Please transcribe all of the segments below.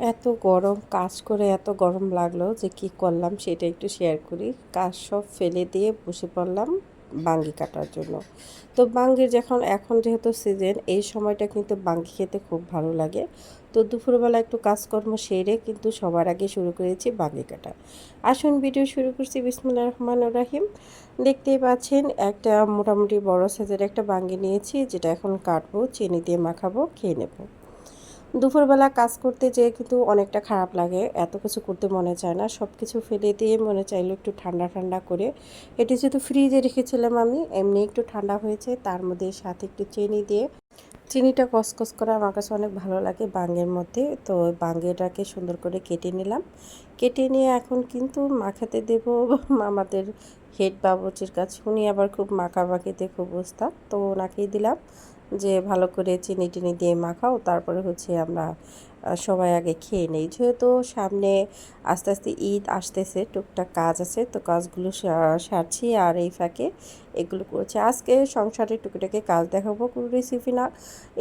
এত গরম কাজ করে এত গরম লাগল যে কি করলাম সেটা একটু শেয়ার করি। কাজ সব ফেলে দিয়ে বসে পড়লাম বাঙ্গি কাটার জন্য। তো বাঙ্গির যখন, এখন যেহেতু সিজন এই সময়টা কিন্তু বাঙ্গি খেতে খুব ভালো লাগে। তো দুপুরবেলা একটু কাজকর্ম সেরে কিন্তু সবার আগে শুরু করেছি বাঙ্গি কাটা। আসুন ভিডিও শুরু করছি বিসমুল্লাহ রহমান রাহিম। দেখতেই পাচ্ছেন একটা মোটামুটি বড় সাইজের একটা বাঙ্গি নিয়েছি, যেটা এখন কাটবো, চিনি দিয়ে মাখাবো, খেয়ে নেব। দুপুরবেলা কাজ করতে যেয়ে কিন্তু অনেকটা খারাপ লাগে। এত কিছু করতে মনে চায় না। সব কিছু ফেলে দিয়ে মনে চাইলো একটু ঠান্ডা ঠান্ডা করে। এটি যেহেতু ফ্রিজে রেখেছিলাম আমি, এমনি একটু ঠান্ডা হয়েছে। তার মধ্যে সাথে একটু চিনি দিয়ে, চিনিটা কসকস করে আমার কাছে অনেক ভালো লাগে বাঙ্গের মধ্যে। তো বাঙ্গেটাকে সুন্দর করে কেটে নিলাম। কেটে নিয়ে এখন কিন্তু মাখাতে দেব আমাদের হেড বাবুচির কাছে। উনি আবার খুব মাখামাখিতে খুব উস্তাদ। তো ওনাকেই দিলাম। যে ভালো করে চিনি টিনি দিয়ে মাখাও তারপরে হচ্ছে আমরা সবাই আগে খেয়ে নেই। যেহেতু সামনে আস্তে আস্তে ঈদ আসতেছে, টুকটাক কাজ আছে, তো কাজগুলো সারছি আর এই ফাঁকে এগুলো করছি। আজকে সংসারের টুকিটাকে কাজ দেখাবো কোনো রেসিপি না।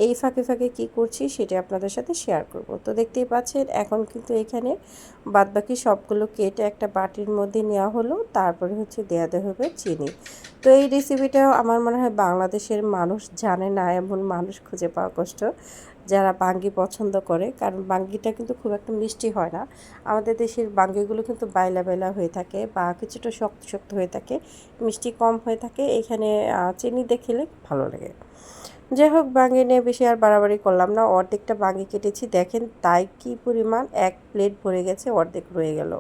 এই ফাঁকে ফাঁকে কী করছি সেটা আপনাদের সাথে শেয়ার করব। তো দেখতেই পাচ্ছেন, এখন কিন্তু এখানে বাদবাকি সবগুলো কেটে একটা বাটির মধ্যে নেওয়া হলো, তারপরে হচ্ছে দেওয়া দেওয়া হবে চিনি। তো এই রেসিপিটা আমার মনে হয় বাংলাদেশের মানুষ জানে না, এমন মানুষ খুঁজে পাওয়া কষ্ট। যারা বাঙ্গি পছন্দ করে, কারণ বাঙ্গিটা কিন্তু খুব একটা মিষ্টি হয় না। আমাদের দেশের বাঙ্গিগুলো কিন্তু বাইলা বাইলা হয়ে থাকে বা কিছুটা শক্ত শক্ত হয়ে থাকে, মিষ্টি কম হয়ে থাকে। এখানে চিনি দেখলে ভালো লাগে। যাই হোক, বাঙ্গি নিয়ে বেশি আর বাড়াবাড়ি করলাম না। অর্ধেকটা বাঙ্গি কেটেছি। দেখেন তাই কি পরিমাণ এক প্লেট ভরে গেছে, অর্ধেক রয়ে গেল।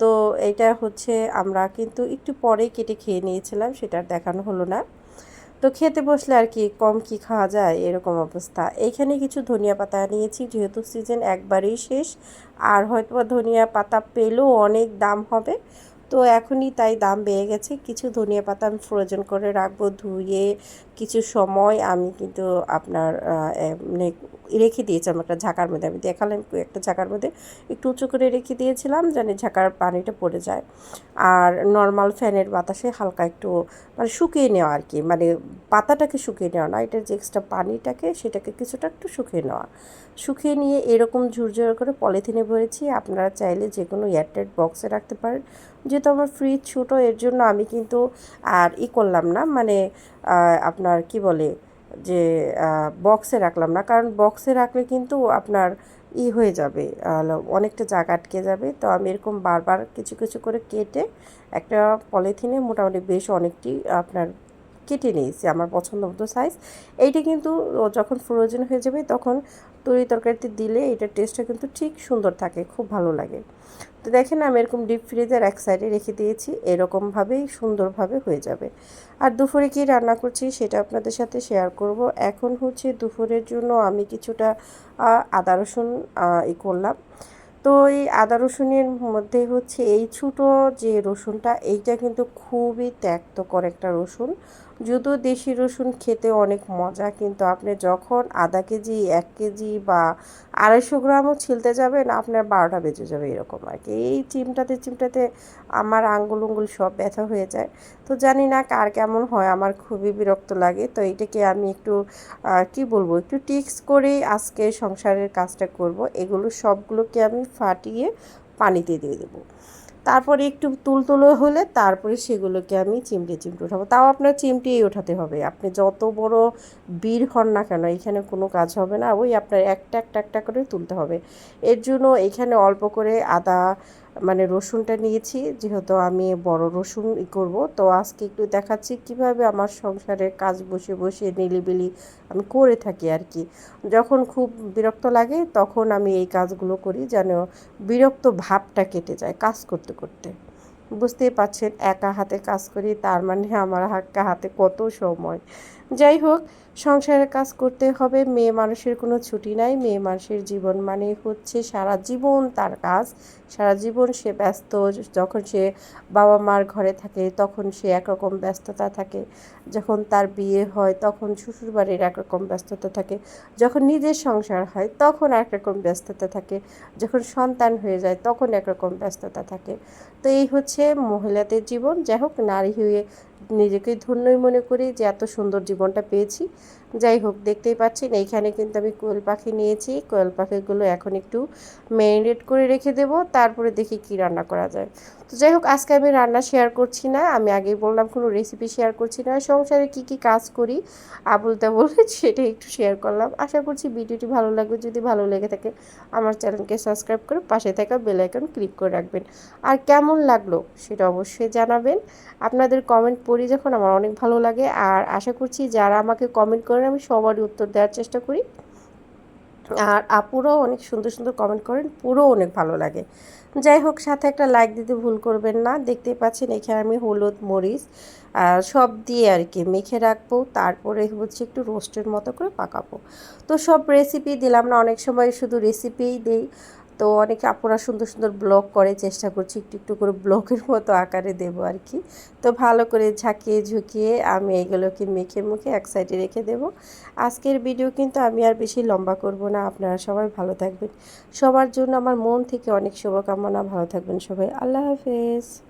তো এটা হচ্ছে আমরা কিন্তু একটু পরেই কেটে খেয়ে নিয়েছিলাম, সেটা দেখানো হলো না। তো খেতে বসলে আর কি কম কি খাওয়া যায়? এরকম অবস্থা। এইখানে কিছু ধনিয়া পাতা নিয়েছি যেহেতু সিজন একবারেই শেষ। আর হয়তো ধনিয়া পাতা পেলেও অনেক দাম হবে। তো এখনই তাই দাম বেড়ে গেছে। কিছু ধনিয়া পাতা আমি ফ্রোজেন করে রাখব, ধুয়ে কিছু সময় আমি কিন্তু আপনার মানে রেখে দিয়েছিলাম একটা ঝাঁকার মধ্যে। আমি দেখালাম একটা ঝাঁকার মধ্যে একটু উঁচু করে রেখে দিয়েছিলাম জানি ঝাঁকার পানিটা পড়ে যায়। আর নর্মাল ফ্যানের বাতাসে হালকা একটু মানে শুকিয়ে নেওয়া আর কি মানে পাতাটাকে শুকিয়ে নেওয়া না এটার যে এক্সট্রা পানিটাকে সেটাকে কিছুটা একটু শুকিয়ে নেওয়া। শুকিয়ে নিয়ে এরকম ঝুরঝুর করে পলিথিনে ভরেছি, আপনারা চাইলে যে কোনো এয়ারটাইট বক্সে রাখতে পারেন। যেহেতু আমার ফ্রিজ ছোটো, এর জন্য আমি কিন্তু আর ই করলাম না মানে আপনার কি বলে, যে বক্সে রাখলাম না। কারণ বক্সে রাখলে কিন্তু আপনার ই হয়ে যাবে অনেকটা জায়গা আটকে যাবে। তো আমি এরকম বারবার কিছু কিছু করে কেটে একটা পলিথিনে মোটামুটি বেশ অনেকটি আপনার কেটে নিয়েছি আমার পছন্দ মতো সাইজ এইটা কিন্তু যখন ফ্রোজেন হয়ে যাবে, তখন তরি তরকারিতে দিলে এটার টেস্টটা কিন্তু ঠিক সুন্দর থাকে, খুব ভালো লাগে। তো দেখেন আমি এরকম ডিপ ফ্রিজের এক সাইডে রেখে দিয়েছি, এরকমভাবেই সুন্দরভাবে হয়ে যাবে। আর দুপুরে কি রান্না করছি সেটা আপনাদের সাথে শেয়ার করব। এখন হচ্ছে দুপুরের জন্য আমি কিছুটা আদা রসুন ই করলাম। তো এই আদা রসুনের মধ্যে হচ্ছে এই ছোটো যে রসুনটা, এইটা কিন্তু খুবই ত্যাক্তকর একটা রসুন। যদিও দেশি রসুন খেতে অনেক মজা, কিন্তু আপনি যখন আধা কেজি, এক কেজি বা আড়াইশো গ্রামও ছিলতে যাবেন, আপনার বারোটা বেজে যাবে এরকম আর কি। এই চিমটাতে চিমটাতে আমার আঙ্গুল উঙ্গুল সব ব্যথা হয়ে যায়। তো জানি না কার কেমন হয়, আমার খুবই বিরক্ত লাগে। তো এইটাকে আমি একটু কি বলব, একটু টিক্স করেই আজকে সংসারের কাজটা করব। এগুলো সবগুলোকে আমি ফাটিয়ে পানিতে দিয়ে দেবো। তারপরে একটু তুলতুলো হলে তারপরে সেগুলোকে আমি চিমটে চিমটে উঠাবো তাও আপনার চিমটেই ওঠাতে হবে। আপনি যত বড় বীর হন না কেন, এখানে কোনো কাজ হবে না। ওই আপনার একটা একটা একটা করে তুলতে হবে। এর জন্য এখানে অল্প করে আদা মানে রসুনটা নিয়েছি, যেহেতু আমি বড় রসুন ই করব। তো আজকে একটু দেখাচ্ছি কীভাবে আমার সংসারের কাজ বসে বসে নিলিবিলি আমি করে থাকি আর কি। যখন খুব বিরক্ত লাগে তখন আমি এই কাজগুলো করি যেন বিরক্ত ভাবটা কেটে যায় কাজ করতে করতে। বুঝতেই পারছেন, একা হাতে কাজ করি, তার মানে আমার একা হাতে কত সময়। যাই হোক, সংসারের কাজ করতে হবে, মেয়ে মানুষের কোনো ছুটি নাই, মেয়ে মানুষের জীবন মানে হচ্ছে সারা জীবন তার কাজ, সারা জীবন সে ব্যস্ত, যখন সে বাবা মার ঘরে থাকে, তখন সে একরকম ব্যস্ততা থাকে, যখন তার বিয়ে হয়, তখন শ্বশুরবাড়ির একরকম ব্যস্ততা থাকে, যখন নিজের সংসার হয়, তখন একরকম ব্যস্ততা থাকে, যখন সন্তান হয়ে যায়, তখন একরকম ব্যস্ততা থাকে। তো এই হচ্ছে মহিলাদের জীবন, যাই হোক, নারী হয়ে নিজেকে ধন্যই মনে করি যে এত সুন্দর জীবনটা পেয়েছি। যাই হোক, দেখতেই পাচ্ছেন, এইখানে কিন্তু আমি কোয়েল পাখি নিয়েছি। কোয়েল পাখিগুলো এখন একটু ম্যারিনেট করে রেখে দেব, তারপরে দেখি কি রান্না করা যায়। তো যাই হোক, আজকে আমি রান্না শেয়ার করছি না, আমি আগেই বললাম কোনো রেসিপি শেয়ার করছি না। সংসারে কি কি কাজ করি আবুল তাবুল সেটা একটু শেয়ার করলাম। আশা করছি ভিডিওটি ভালো লাগবে, যদি ভালো লেগে থাকে আমার চ্যানেলকে সাবস্ক্রাইব করে পাশে থাকা বেল আইকন ক্লিক করে রাখবেন। আর কেমন লাগল সেটা অবশ্যই জানাবেন। আপনাদের কমেন্ট পড়ি যখন আমার অনেক ভালো লাগে। আর আশা করছি যারা আমাকে কমেন্ট করেন, আমি সবারই উত্তর দেওয়ার চেষ্টা করি। আর আপুরাও অনেক সুন্দর সুন্দর কমেন্ট করেন, পুরো অনেক ভালো লাগে। যাই হোক, সাথে একটা লাইক দিতে ভুল করবেন না। দেখতেই পাচ্ছেন, এখানে আমি হলুদ, মরিচ সব দিয়ে আর কি মেখে রাখব। তারপরে হচ্ছে একটু রোস্টের মতো করে পাকাবো। তো সব রেসিপি দিলাম না, অনেক সময় শুধু রেসিপিই দিই। তো অনেকে আপনারা সুন্দর সুন্দর ব্লগ করে, চেষ্টা করছি একটু একটু করে ব্লগের মতো আকারে দেব আর কি। তো ভালো করে ঝাঁকিয়ে, ঝুঁকিয়ে আমি এগুলোকে মেখে, মুখে এক সাইডে রেখে দেব। আজকের ভিডিও কিন্তু আমি আর বেশি লম্বা করব না। আপনারা সবাই ভালো থাকবেন। সবার জন্য আমার মন থেকে অনেক শুভকামনা। ভালো থাকবেন সবাই। আল্লাহ হাফেজ।